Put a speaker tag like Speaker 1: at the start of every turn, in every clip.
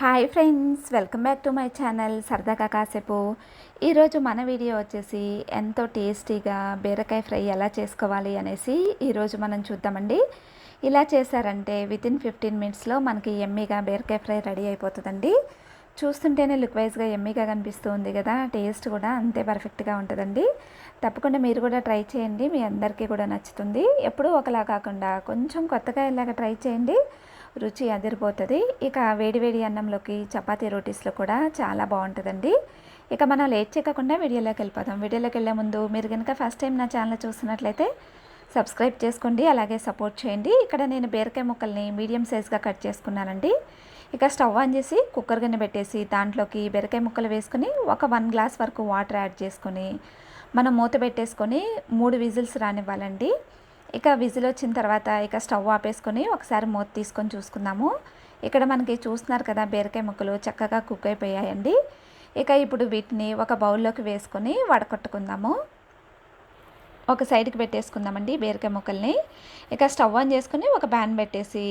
Speaker 1: Hi friends welcome back to my channel సరదాగా కాసేపు ఈరోజు మన వీడియో వచ్చేసి ఎంతో టేస్టీగా బీరకాయ ఫ్రై ఎలా చేసుకోవాలి అనేసి ఈరోజు మనం చూద్దామండి. ఇలా చేశారంటే వితిన్ ఫిఫ్టీన్ మినిట్స్లో మనకి ఎమ్మీగా బీరకాయ ఫ్రై రెడీ అయిపోతుందండి. చూస్తుంటేనే లుక్ వైజ్గా ఎమ్మీగా కనిపిస్తూ ఉంది కదా టేస్ట్ కూడా అంతే పర్ఫెక్ట్గా ఉంటుందండి. తప్పకుండా మీరు కూడా ట్రై చేయండి మీ అందరికీ కూడా నచ్చుతుంది. ఎప్పుడూ ఒకలా కాకుండా కొంచెం కొత్తగా ఇలాగ ట్రై చేయండి. రుచి అదిరిపోతుంది. ఇక వేడివేడి అన్నంలోకి చపాతీ రోటీస్లో కూడా చాలా బాగుంటుందండి. ఇక మనం లేట్ చేయకుండా వీడియోలోకి వెళ్ళిపోదాం. వీడియోలోకి వెళ్ళే ముందు మీరు కనుక ఫస్ట్ టైం నా ఛానల్ చూస్తున్నట్లయితే సబ్స్క్రైబ్ చేసుకోండి అలాగే సపోర్ట్ చేయండి. ఇక్కడ నేను బీరకాయ ముక్కల్ని మీడియం సైజ్గా కట్ చేసుకున్నానండి. ఇక స్టవ్ ఆన్ చేసి కుక్కర్ గిన్నె పెట్టేసి దాంట్లోకి బీరకాయ ముక్కలు వేసుకుని ఒక వన్ గ్లాస్ వరకు వాటర్ యాడ్ చేసుకొని మనం మూత పెట్టేసుకొని మూడు విజిల్స్ రానివ్వాలండి. ఇక విజిల్ వచ్చిన తర్వాత ఇక స్టవ్ ఆపేసుకొని ఒకసారి మూత తీసుకొని చూసుకుందాము. ఇక్కడ మనకి చూస్తున్నారు కదా బీరకాయ ముక్కలు చక్కగా కుక్ అయిపోయాయండి. ఇక ఇప్పుడు వీటిని ఒక బౌల్లోకి వేసుకొని వడకట్టుకుందాము. ఒక సైడ్కి పెట్టేసుకుందామండి బీరకాయ ముక్కల్ని. ఇక స్టవ్ ఆన్ చేసుకుని ఒక ప్యాన్ పెట్టేసి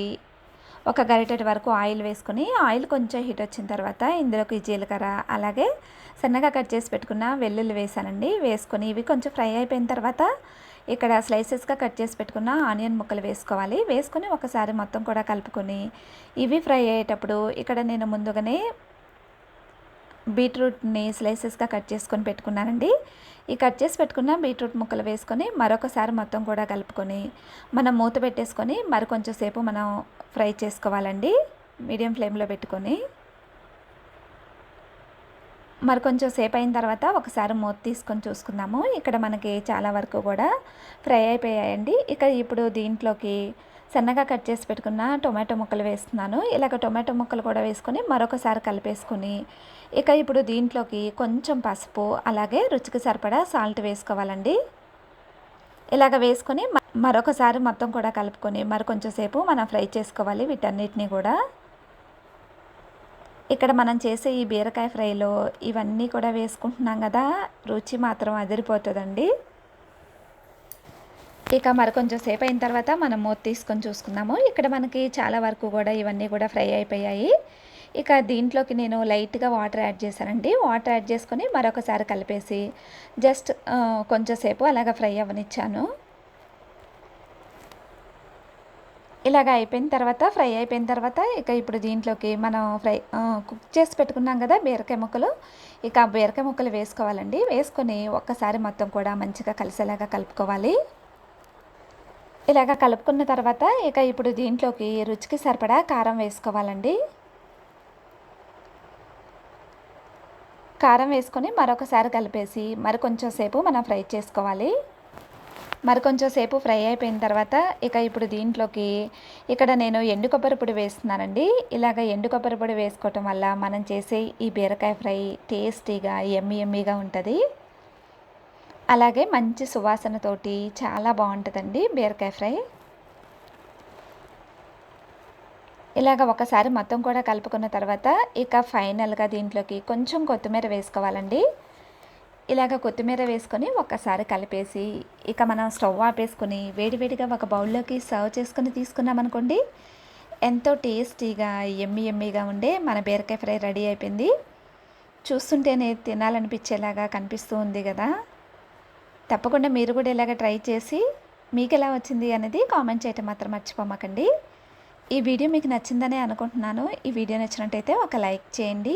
Speaker 1: ఒక గరిటెడ్ వరకు ఆయిల్ వేసుకొని ఆయిల్ కొంచెం హీట్ వచ్చిన తర్వాత ఇందులోకి జీలకర్ర అలాగే సన్నగా కట్ చేసి పెట్టుకున్న వెల్లుల్లి వేసానండి. వేసుకొని ఇవి కొంచెం ఫ్రై అయిపోయిన తర్వాత ఇక్కడ స్లైసెస్గా కట్ చేసి పెట్టుకున్న ఆనియన్ ముక్కలు వేసుకోవాలి. వేసుకొని ఒకసారి మొత్తం కూడా కలుపుకొని ఇవి ఫ్రై అయ్యేటప్పుడు ఇక్కడ నేను ముందుగానే బీట్రూట్ని స్లైసెస్గా కట్ చేసుకొని పెట్టుకున్నానండి. ఈ కట్ చేసి పెట్టుకున్న బీట్రూట్ ముక్కలు వేసుకొని మరొకసారి మొత్తం కూడా కలుపుకొని మనం మూత పెట్టేసుకొని మరి కొంచెం సేపు మనం ఫ్రై చేసుకోవాలండి. మీడియం ఫ్లేమ్లో పెట్టుకొని మరి కొంచెం సేపు అయిన తర్వాత ఒకసారి మూత తీసుకొని చూసుకుందాము. ఇక్కడ మనకి చాలా వరకు కూడా ఫ్రై అయిపోయాయండి. ఇక ఇప్పుడు దీంట్లోకి సన్నగా కట్ చేసి పెట్టుకున్న టొమాటో ముక్కలు వేస్తున్నాను. ఇలాగ టొమాటో ముక్కలు కూడా వేసుకొని మరొకసారి కలిపేసుకొని ఇక ఇప్పుడు దీంట్లోకి కొంచెం పసుపు అలాగే రుచికి సరిపడా సాల్ట్ వేసుకోవాలండి. ఇలాగ వేసుకొని మరొకసారి మొత్తం కూడా కలుపుకొని మరి కొంచెం సేపు మనం ఫ్రై చేసుకోవాలి వీటన్నిటిని కూడా. ఇక్కడ మనం చేసే ఈ బీరకాయ ఫ్రైలో ఇవన్నీ కూడా వేసుకుంటున్నాం కదా రుచి మాత్రం అదిరిపోతుందండి. ఇక మరి కొంచెం సేపు అయిన తర్వాత మనం మూత తీసుకొని చూసుకుందాము. ఇక్కడ మనకి చాలా వరకు కూడా ఇవన్నీ కూడా ఫ్రై అయిపోయాయి. ఇక దీంట్లోకి నేను లైట్గా వాటర్ యాడ్ చేశానండి. వాటర్ యాడ్ చేసుకొని మరొకసారి కలిపేసి జస్ట్ కొంచెం సేపు అలాగ ఫ్రై అవ్వనిచ్చాను. ఇలాగ అయిపోయిన తర్వాత ఫ్రై అయిపోయిన తర్వాత ఇక ఇప్పుడు దీంట్లోకి మనం ఫ్రై కుక్ చేసి పెట్టుకున్నాం కదా బీరకాయ ముక్కలు. ఇక బీరకాయ ముక్కలు వేసుకోవాలండి. వేసుకొని ఒక్కసారి మొత్తం కూడా మంచిగా కలిసేలాగా కలుపుకోవాలి. ఇలాగ కలుపుకున్న తర్వాత ఇక ఇప్పుడు దీంట్లోకి రుచికి సరిపడా కారం వేసుకోవాలండి. కారం వేసుకొని మరొకసారి కలిపేసి మరి కొంచెం సేపు మనం ఫ్రై చేసుకోవాలి. మరి కొంచెం సేపు ఫ్రై అయిపోయిన తర్వాత ఇక ఇప్పుడు దీంట్లోకి ఇక్కడ నేను ఎండు కొబ్బరి పొడి వేస్తున్నానండి. ఇలాగ ఎండు కొబ్బరి పొడి వేసుకోవటం వల్ల మనం చేసే ఈ బీరకాయ ఫ్రై టేస్టీగా ఎమ్మి ఎమ్మిగా ఉంటుంది. అలాగే మంచి సువాసనతోటి చాలా బాగుంటుందండి బీరకాయ ఫ్రై. ఇలాగ ఒకసారి మొత్తం కూడా కలుపుకున్న తర్వాత ఇక ఫైనల్గా దీంట్లోకి కొంచెం కొత్తిమీర వేసుకోవాలండి. ఇలాగ కొత్తిమీర వేసుకొని ఒక్కసారి కలిపేసి ఇక మనం స్టవ్ ఆపేసుకొని వేడివేడిగా ఒక బౌల్లోకి సర్వ్ చేసుకొని తీసుకున్నామనుకోండి ఎంతో టేస్టీగా ఎమ్మి ఎమ్మిగా ఉండే మన బీరకాయ ఫ్రై రెడీ అయిపోయింది. చూస్తుంటేనే తినాలనిపించేలాగా కనిపిస్తూ ఉంది కదా. తప్పకుండా మీరు కూడా ఇలాగ ట్రై చేసి మీకు ఎలా వచ్చింది అనేది కామెంట్ చేయటం మాత్రం మర్చిపోమాకండి. ఈ వీడియో మీకు నచ్చిందనే అనుకుంటున్నాను. ఈ వీడియో నచ్చినట్టయితే ఒక లైక్ చేయండి.